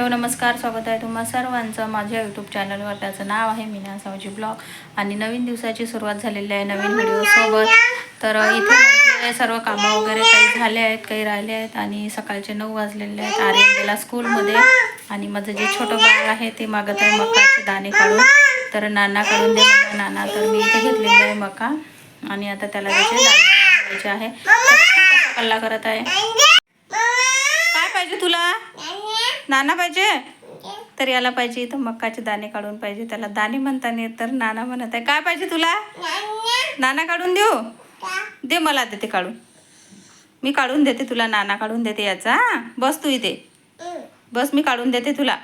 Hello नमस्कार स्वागत आहे तुम्हा सर्वांचं माझ्या यूट्यूब चॅनलवर त्याचं नाव आहे मीना सावजी ब्लॉग. आणि नवीन दिवसाची सुरुवात झालेली आहे नवीन व्हिडिओसोबत तर इथे सर्व कामं वगैरे काही झाले आहेत काही राहिले आहेत. आणि सकाळचे नऊ वाजलेले आहेत. आर्यन गेला स्कूलमध्ये. आणि माझं जे छोटं बाळ आहे ते मागत आहे मकाचे दाणे काढून. तर नानाकडून दे मला नाना तर मी इथे घेतलेले आहे मका. आणि आता त्याला त्याचे दाणे काढून द्यायचे आहे. खूप कल्ला करत आहे? पाहिजे तुला? नाना पाहिजे? तर याला पाहिजे इथं मक्काचे दाणे काढून पाहिजे. त्याला दाणे म्हणताना तर नाना म्हणत आहे. काय पाहिजे तुला? नाना काढून देऊ? दे मला देते काढून. मी काढून देते तुला नाना काढून देते याचा. हा? बस तू इथे. बस मी काढून देते तुला.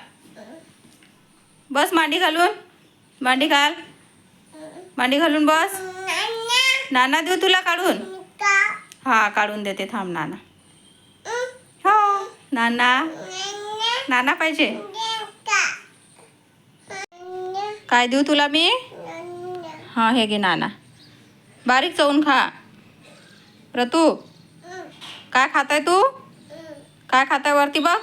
बस मांडी घालून. मांडी घाल. मांडी घालून बस. नाना देऊ तुला काढून? हा काढून देते. थांब नाना. नाना? नाना पाहिजे? काय देऊ तुला मी? हा हे घे नाना. बारीक चवून खा. रतू काय खाताय तू? काय खाताय वरती बघ.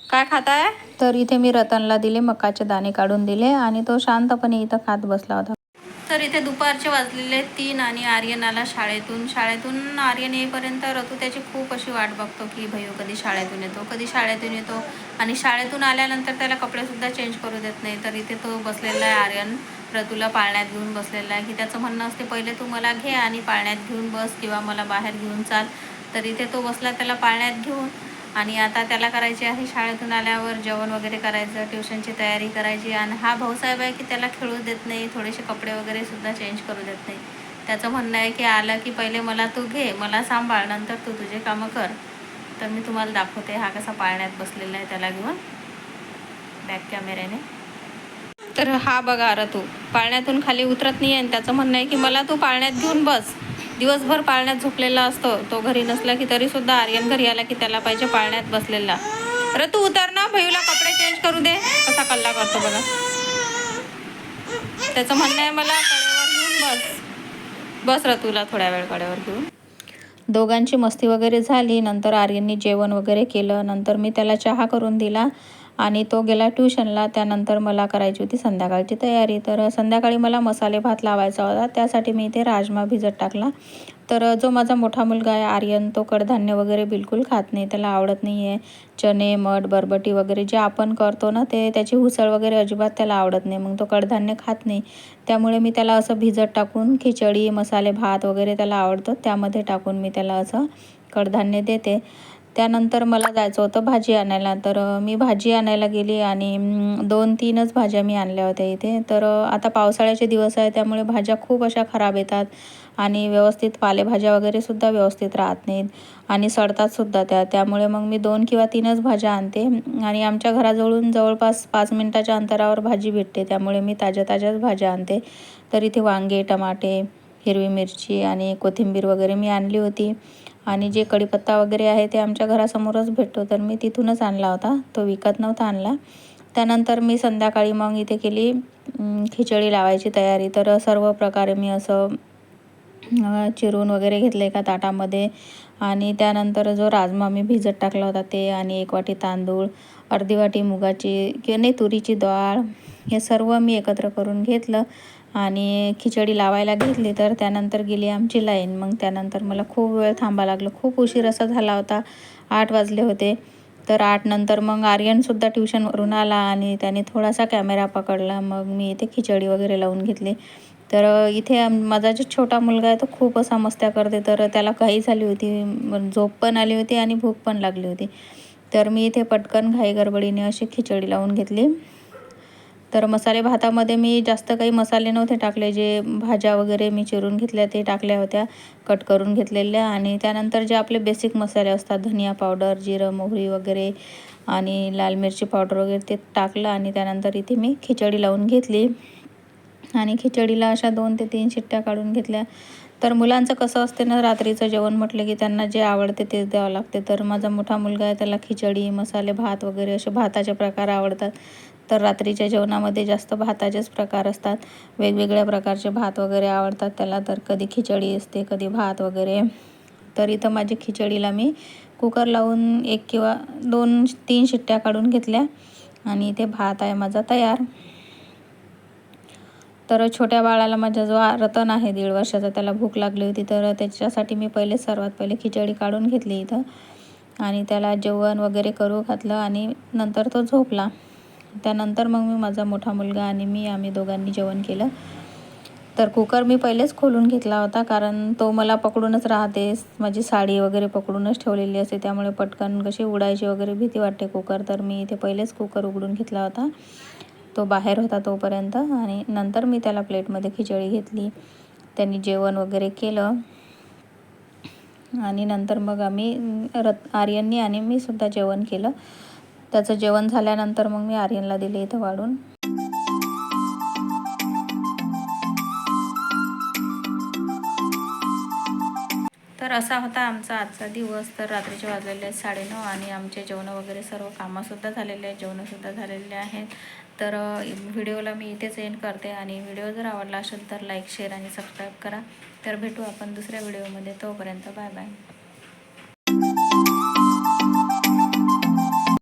काय खाताय? तर इथे मी रतनला दिले मकाचे दाणे काढून दिले आणि तो शांतपणे इथं खात बसला होता. तर इथे दुपारचे वाजलेले तीन आणि आर्यन आला शाळेतून. शाळेतून आर्यन येईपर्यंत रतू त्याची खूप अशी वाट बघतो की भैयू कधी शाळेतून येतो कधी शाळेतून येतो. आणि शाळेतून आल्यानंतर त्याला कपडेसुद्धा चेंज करू देत नाही. तर इथे तो बसलेला आहे आर्यन. रतूला पाळण्यात घेऊन बसलेला आहे. की त्याचं म्हणणं असते पहिले तू मला घे आणि पाळण्यात घेऊन बस किंवा मला बाहेर घेऊन चाल. तर इथे तो बसला त्याला पाळण्यात घेऊन आणि आता त्याला करायची आहे शाळेतून आल्यावर जेवण वगैरे करायचं ट्युशनची तयारी करायची आणि हा भाऊसाहेब आहे की त्याला खेळू देत नाही थोडेसे कपडे वगैरे सुद्धा चेंज करू देत नाही. त्याचं म्हणणं आहे की आलं की पहिले मला तू घे मला सांभाळ नंतर तू तुझे कामं कर. तर मी तुम्हाला दाखवते हा कसा पाळण्यात बसलेला आहे त्याला घेऊन. बॅक कॅमेऱ्याने तर हा बघा अरे तू पाळण्यातून खाली उतरत नाही आणि त्याचं म्हणणं आहे की मला तू पाळण्यात घेऊन बस. दिवसभर पाळण्यात झोपलेला असतो. तो घरी नसला की तरी सुद्धा आर्यन घरी आला की त्याला पाहिजे पाळण्यात बसलेला. र तू उतर ना. भयूला कपडे चेंज करू दे. कसा कल्ला करतो बघा. त्याचं म्हणणं आहे मला घेऊन बस. बस र तुला थोड्या वेळ कडेवर घेऊन. दोघांची मस्ती वगैरे झाली. नंतर आर्यननी जेवण वगैरे केलं. नंतर मी त्याला चहा करून दिला. आणि तो गेला ट्युशनला. त्यानंतर मला करायची होती संध्याकाळची तयारी. तर संध्याकाळी मला मसाले भात लावायचा होता. त्यासाठी मी इथे राजमा भिजत टाकला. तर जो माझा मोठा मुलगा आहे आर्यन तो कडधान्य वगैरे बिलकुल खात नाही. त्याला आवडत नाही आहे चणे मठ बरबटी वगैरे जे आपण करतो ना ते त्याची उसळ वगैरे अजिबात त्याला आवडत नाही. मग तो कडधान्य खात नाही. त्यामुळे मी त्याला असं भिजत टाकून खिचडी मसाले भात वगैरे त्याला आवडतं. त्यामध्ये टाकून मी त्याला असं कडधान्य देते. त्यानंतर मला जायचं होतं भाजी आणायला. तर मी भाजी आणायला गेली आणि दोन तीनच भाज्या मी आणल्या होत्या इथे. तर आता पावसाळ्याचे दिवस आहे त्यामुळे भाज्या खूप अशा खराब येतात आणि व्यवस्थित पालेभाज्या वगैरे सुद्धा व्यवस्थित राहत नाहीत आणि सडतात सुद्धा त्या. त्यामुळे मग मी दोन किंवा तीनच भाज्या आणते आणि आमच्या घराजवळून जवळपास पाच मिनटाच्या अंतरावर भाजी भेटते. त्यामुळे मी ताज्या ताज्याच भाज्या आणते. तर इथे वांगे टमाटे हिरवी मिरची आणि कोथिंबीर वगैरे मी आणली होती. आणि जे कढीपत्ता वगैरे आहे ते आमच्या घरासमोरच भेटतो. तर मी तिथूनच आणला होता. तो विकत नव्हता आणला. त्यानंतर मी संध्याकाळी मग इथे केली खिचडी लावायची तयारी. तर सर्व प्रकारे मी असं चिरून वगैरे घेतलं एका ताटामध्ये. आणि त्यानंतर जो राजमा मी भिजत टाकला होता ते आणि एक वाटी तांदूळ अर्धी वाटी मुगाची किंवा नाही तुरीची डाळ हे सर्व मी एकत्र करून घेतलं. आणि खिचडी लावायला घेतली तर त्यानंतर गेली आमची लाईन. मग त्यानंतर मला खूप वेळ थांबा लागलं. खूप उशीर असा झाला होता. आठ वाजले होते. तर आठनंतर मग आर्यनसुद्धा ट्युशनवरून आला आणि त्याने थोडासा कॅमेरा पकडला. मग मी इथे खिचडी वगैरे लावून घेतली. तर इथे माझा जो छोटा मुलगा आहे तो खूप असा मस्त्या करते. तर त्याला घाई झाली होती. झोप पण आली होती आणि भूक पण लागली होती. तर मी इथे पटकन घाई गडबडीने अशी खिचडी लावून घेतली. तर मसाले भातामध्ये मी जास्त काही मसाले नव्हते टाकले. जे भाज्या वगैरे मी चिरून घेतल्या ते टाकल्या होत्या कट करून घेतलेल्या. आणि त्यानंतर जे आपले बेसिक मसाले असतात धनिया पावडर जिरं मोहरी वगैरे आणि लाल मिरची पावडर वगैरे ते टाकलं आणि त्यानंतर इथे मी खिचडी लावून घेतली. आणि खिचडीला अशा दोन ते तीन शिट्ट्या काढून घेतल्या. तर मुलांचं कसं असते ना रात्रीचं जेवण म्हटलं की त्यांना जे आवडते तेच द्यावं लागते. तर माझा मोठा मुलगा आहे त्याला खिचडी मसाले भात वगैरे असे भाताचे प्रकार आवडतात. तर रात्रीच्या जेवणामध्ये जास्त भाताचेच प्रकार असतात. वेगवेगळ्या प्रकारचे भात वगैरे आवडतात. त्याला तर कधी खिचडी असते कधी भात वगैरे. तर इथं माझी खिचडीला मी कुकर लावून एक किंवा दोन तीन शिट्ट्या काढून घेतल्या आणि इथे भात आहे माझा तयार. तर छोट्या बाळाला माझा जो रतन आहे दीड वर्षाचा त्याला भूक लागली होती. तर त्याच्यासाठी मी पहिले सर्वात पहिले खिचडी काढून घेतली इथं आणि त्याला जेवण वगैरे करू घातलं आणि नंतर तो झोपला. त्यानंतर मग मी माझा मोठा मुलगा आणि मी आम्ही दोघांनी जेवण केलं. तर कुकर मी पहिलेच खोलून घेतला होता कारण तो मला पकडूनच राहते. माझी साडी वगैरे पकडूनच ठेवलेली असते त्यामुळे पटकन कशी उडायची वगैरे भीती वाटते कुकर तर मी इथे पहिलेच कुकर उघडून घेतला होता. तो बाहेर होता तोपर्यंत आणि नंतर मी त्याला प्लेटमध्ये खिचडी घेतली. त्यांनी जेवण वगैरे केलं. आणि नंतर मग आम्ही रत आर्यननी आणि मी सुद्धा जेवण केलं. त्याचं जेवण झाल्यानंतर मग मी आर्यनला दिले इथं वाढून. तर असा होता आमचा आजचा दिवस. तर रात्रीचे वाजलेले आहेत साडेनऊ आणि आमचे जेवणं वगैरे सर्व कामंसुद्धा झालेले आहेत जेवणंसुद्धा झालेले आहेत. तर व्हिडिओला मी इथेच एंड करते आणि व्हिडिओ जर आवडला असेल तर लाईक शेअर आणि सबस्क्राईब करा. तर भेटू आपण दुसऱ्या व्हिडिओमध्ये. तोपर्यंत बाय बाय.